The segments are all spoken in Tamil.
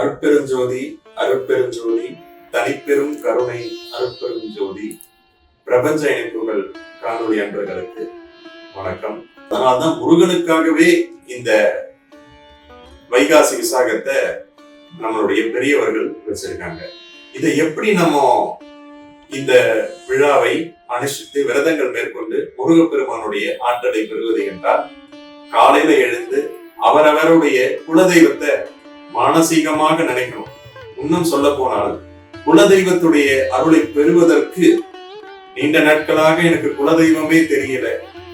அருட்பெருஞ்சோதி அருட்பெருஞ்சோதி தனிப்பெரும் கருணை அருட்பெருஞ்சோதி. பிரபஞ்ச இணைப்புகள் காணொலி அன்பர்களுக்கு வணக்கம். அதனால்தான் முருகனுக்காகவே இந்த வைகாசி விசாகத்தை நம்மளுடைய பெரியவர்கள் வச்சிருக்காங்க. இதை எப்படி நம்ம இந்த விழாவை அனுஷ்டித்து விரதங்கள் மேற்கொண்டு முருகப்பெருமானுடைய ஆற்றலை பெறுவது என்றால் காலையில எழுந்து அவரவருடைய குலதெய்வத்தை மானசீகமாக நினைக்கணும் இன்னும் சொல்ல போனால் குலதெய்வத்துடைய அருளை பெறுவதற்கு நீண்ட நாட்களாக எனக்கு குலதெய்வமே தெரியல.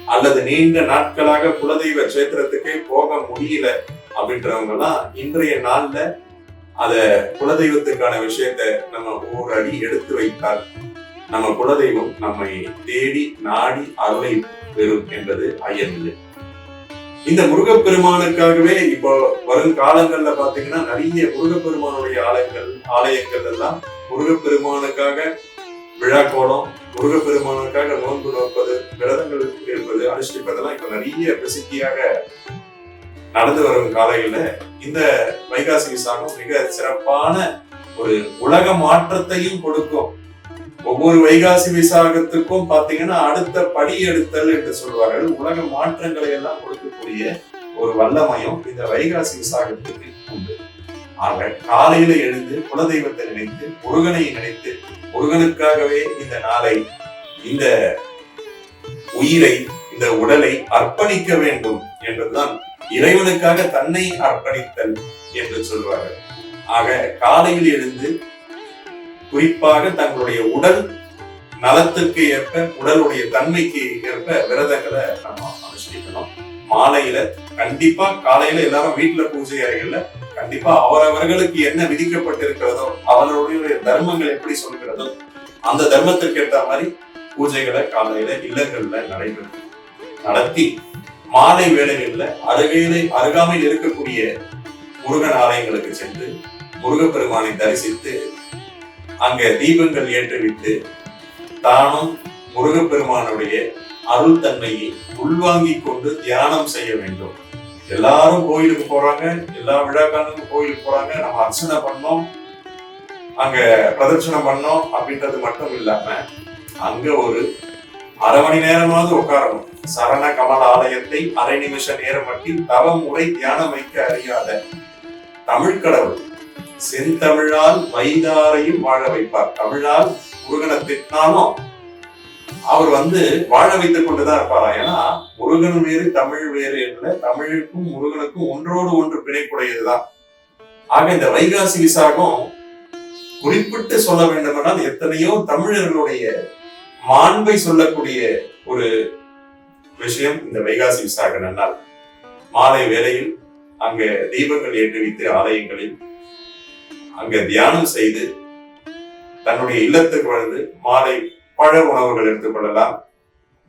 அல்லது நீண்ட நாட்களாக குலதெய்வ கஷேத்திரத்துக்கே போக முடியல அப்படின்றவங்க எல்லாம் இன்றைய நாள்ல அத குலதெய்வத்துக்கான விஷயத்த நம்ம ஒவ்வொரு அடி எடுத்து வைத்தால் நம்ம குலதெய்வம் நம்மை தேடி நாடி அருளை பெறும் என்பது ஐயமில்லை. இந்த முருகப்பெருமானுக்காகவே இப்போ வரும் காலங்கள்ல பாத்தீங்கன்னா நிறைய முருகப்பெருமானுடைய ஆலயங்கள் ஆலயங்கள் எல்லாம் முருகப்பெருமானுக்காக விழா கோலம் முருகப்பெருமானுக்காக நோன்பு நோப்பது விரதங்கள் இருப்பது அனுஷ்டிப்பதெல்லாம் இப்ப நிறைய பிரசித்தியாக நடந்து வரும் காலையில. இந்த வைகாசி விசாகம் மிக சிறப்பான ஒரு உலக மாற்றத்தையும் கொடுக்கும். ஒவ்வொரு வைகாசி விசாகத்துக்கும் பாத்தீங்கன்னா அடுத்த படி எடுத்தல் என்று சொல்வார்கள். உலக மாற்றங்களை எல்லாம் கொடுக்கக்கூடிய ஒரு வல்லமையும் இந்த வைகாசி விசாகத்துக்கு உண்டு. ஆக காலையில எழுந்து குலதெய்வத்தை நினைத்து முருகனை நினைத்து முருகனுக்காகவே இந்த நாளை இந்த உயிரை இந்த உடலை அர்ப்பணிக்க வேண்டும் என்றுதான் இறைவனுக்காக தன்னை அர்ப்பணித்தல் என்று சொல்வார்கள். ஆக காலையில் எழுந்து குறிப்பாக தங்களுடைய உடல் நலத்துக்கு ஏற்ப உடலுடைய தன்மைக்கு ஏற்ப விரதங்களை நம்ம அனுஷ்டிக்கணும். மாலையில கண்டிப்பா காலையில எல்லாரும் வீட்டுல பூஜை அறைகள்ல கண்டிப்பா அவரவர்களுக்கு என்ன விதிக்கப்பட்டிருக்கிறதோ அவர்களுடைய தர்மங்கள் எப்படி சொல்கிறதோ அந்த தர்மத்திற்கு ஏற்ற மாதிரி பூஜைகளை காலையில இல்லங்கள்ல நடைபெறும். நடத்தி மாலை வேளைகள்ல அருகையில அருகாமையில் இருக்கக்கூடிய முருகன் ஆலயங்களுக்கு சென்று முருகப்பெருமானை தரிசித்து அங்க தீபங்கள் ஏற்றுவிட்டு தானும் முருகப்பெருமானுடைய அருள் தன்மையை உள்வாங்கிக் கொண்டு தியானம் செய்ய வேண்டும். எல்லாரும் கோயிலுக்கு போறாங்க எல்லா விழாக்காரங்களும் கோயிலுக்கு போறாங்க நம்ம அர்ச்சனை பண்ணோம் அங்க பிரதட்சணம் பண்ணோம் அப்படின்றது மட்டும் இல்லாம அங்க ஒரு அரை மணி நேரமாவது உட்காரணும். சரண கமல ஆலயத்தை அரை நிமிஷ நேரம் மட்டும் தவ முறை தியானம் வைக்க அறியாத தமிழ் கடவுள். செந்தமிழால் வைந்தாரையும் வாழ வைப்பார். தமிழால் முருகனை திட்டினாலும் அவர் வந்து வாழ வைத்துக் கொண்டுதான் இருப்பாரா? ஏன்னா முருகன் வேறு தமிழ் வேறு என்ற தமிழுக்கும் முருகனுக்கும் ஒன்றோடு ஒன்று பிணைப்புடையதுதான். ஆக இந்த வைகாசி விசாகம் குறிப்பிட்டு சொல்ல வேண்டுமென்றால் எத்தனையோ தமிழர்களுடைய மாண்பை சொல்லக்கூடிய ஒரு விஷயம் இந்த வைகாசி விசாக நன்னால் மாலை வேளையில் அங்கே தீபங்கள் ஏற்றி வைத்து ஆலயங்களில் அங்க தியானம் செய்து தன்னுடைய இல்லத்துக்கு வந்து மாலை பழ உணவுகள் எடுத்துக்கொள்ளலாம்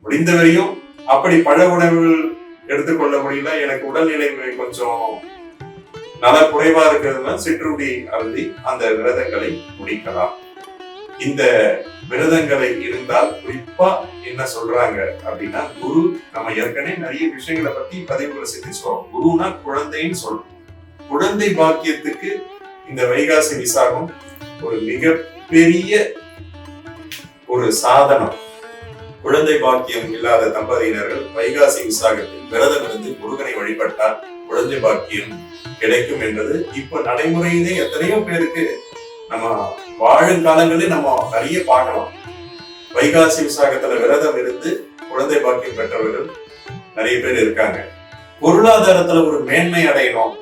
முடிந்தவரையும் அப்படி பழ உணவுகள் எடுத்துக்கொள்ள முடியல. எனக்கு உடல்நிலை கொஞ்சம் நல குறைவா இருக்கிறதுனா சிற்றுண்டி அருந்தி அந்த விரதங்களை முடிக்கலாம். இந்த விரதங்களை இருந்தால் குறிப்பா என்ன சொல்றாங்க அப்படின்னா குரு நம்ம ஏற்கனவே நிறைய விஷயங்களை பத்தி பதிவுகளை சிந்திச்சோம் குருனா குழந்தைன்னு சொல்றோம். குழந்தை பாக்கியத்துக்கு இந்த வைகாசி விசாகம் ஒரு மிக பெரிய ஒரு சாதனம். குழந்தை பாக்கியம் இல்லாத தம்பதியினர்கள் வைகாசி விசாகத்தில் விரதம் இருந்து முருகனை வழிபட்டால் குழந்தை பாக்கியம் கிடைக்கும் என்பது இப்ப நடைமுறையிலே எத்தனையோ பேருக்கு நம்ம வாழும் காலங்களில் நம்ம நிறைய பார்க்கலாம். வைகாசி விசாகத்துல விரதம் இருந்து குழந்தை பாக்கியம் பெற்றவர்கள் நிறைய பேர் இருக்காங்க. பொருளாதாரத்துல ஒரு மேன்மை அடையணும்.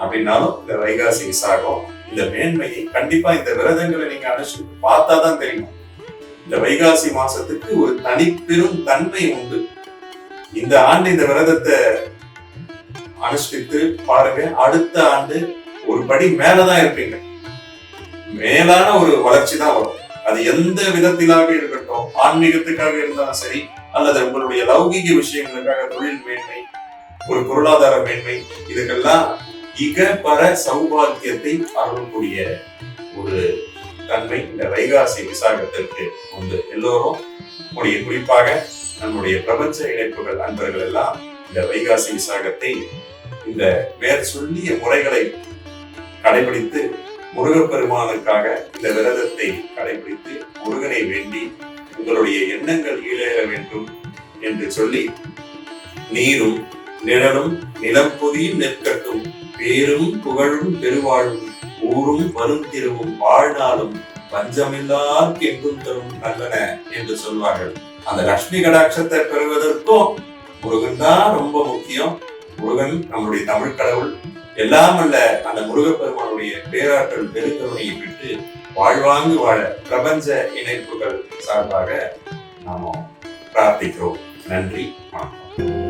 அப்படின்னாலும் இந்த வைகாசி விசாகம் இந்த மேன்மையை கண்டிப்பா இந்த விரதங்களை நீங்க அனுஷ்டி பார்த்தாதான் தெரியும். இந்த வைகாசி மாசத்துக்கு ஒரு தனிப்பெரும் தன்மை உண்டு. இந்த ஆண்டு இந்த விரதத்தை அனுஷ்டித்து பாருங்க. அடுத்த ஆண்டு ஒரு படி மேலதான் இருப்பீங்க. மேலான ஒரு வளர்ச்சி தான் வரும். அது எந்த விதத்திலாக இருக்கட்டும் ஆன்மீகத்துக்காக இருந்தாலும் சரி அல்லது உங்களுடைய லௌகிக விஷயங்களுக்காக தொழில் மேன்மை ஒரு பொருளாதார மேன்மை இதுக்கெல்லாம் இக பர சௌபாகியத்தை அருளக்கூடிய ஒரு தன்மை இந்த வைகாசி விசாகத்திற்கு உண்டு. எல்லோரும் நம்முடைய குறிப்பாக நம்முடைய பிரபஞ்ச இணைப்புகள் அன்பர்கள் எல்லாம் இந்த வைகாசி விசாகத்தை இந்த மேற் சொல்லிய முறைகளை கடைபிடித்து முருகப்பெருமானுக்காக இந்த விரதத்தை கடைபிடித்து முருகனை வேண்டி உங்களுடைய எண்ணங்கள் ஈழேற வேண்டும் என்று சொல்லி நீரும் நிழலும் நிலம் பொதியும் நிற்கட்டும். பேரும் புகழும் பெருவாழும் ஊரும் திருவும் வாழ்நாளும் பஞ்சமில்லார்க்கு எங்கும் தரும் நல்லன என்று சொல்வார்கள். அந்த லட்சுமி கடாட்சத்தை பெறுவதற்கும் முருகன் தான் ரொம்ப முக்கியம். முருகன் நம்முடைய தமிழ் கடவுள். எல்லாம் அல்ல அந்த முருகப்பெருமானுடைய பேராற்றல் பெருக்கருணையை விட்டு வாழ்வாங்கு வாழ பிரபஞ்ச இணைப்புகள் சார்பாக நாம பிரார்த்திக்கிறோம். நன்றி வணக்கம்.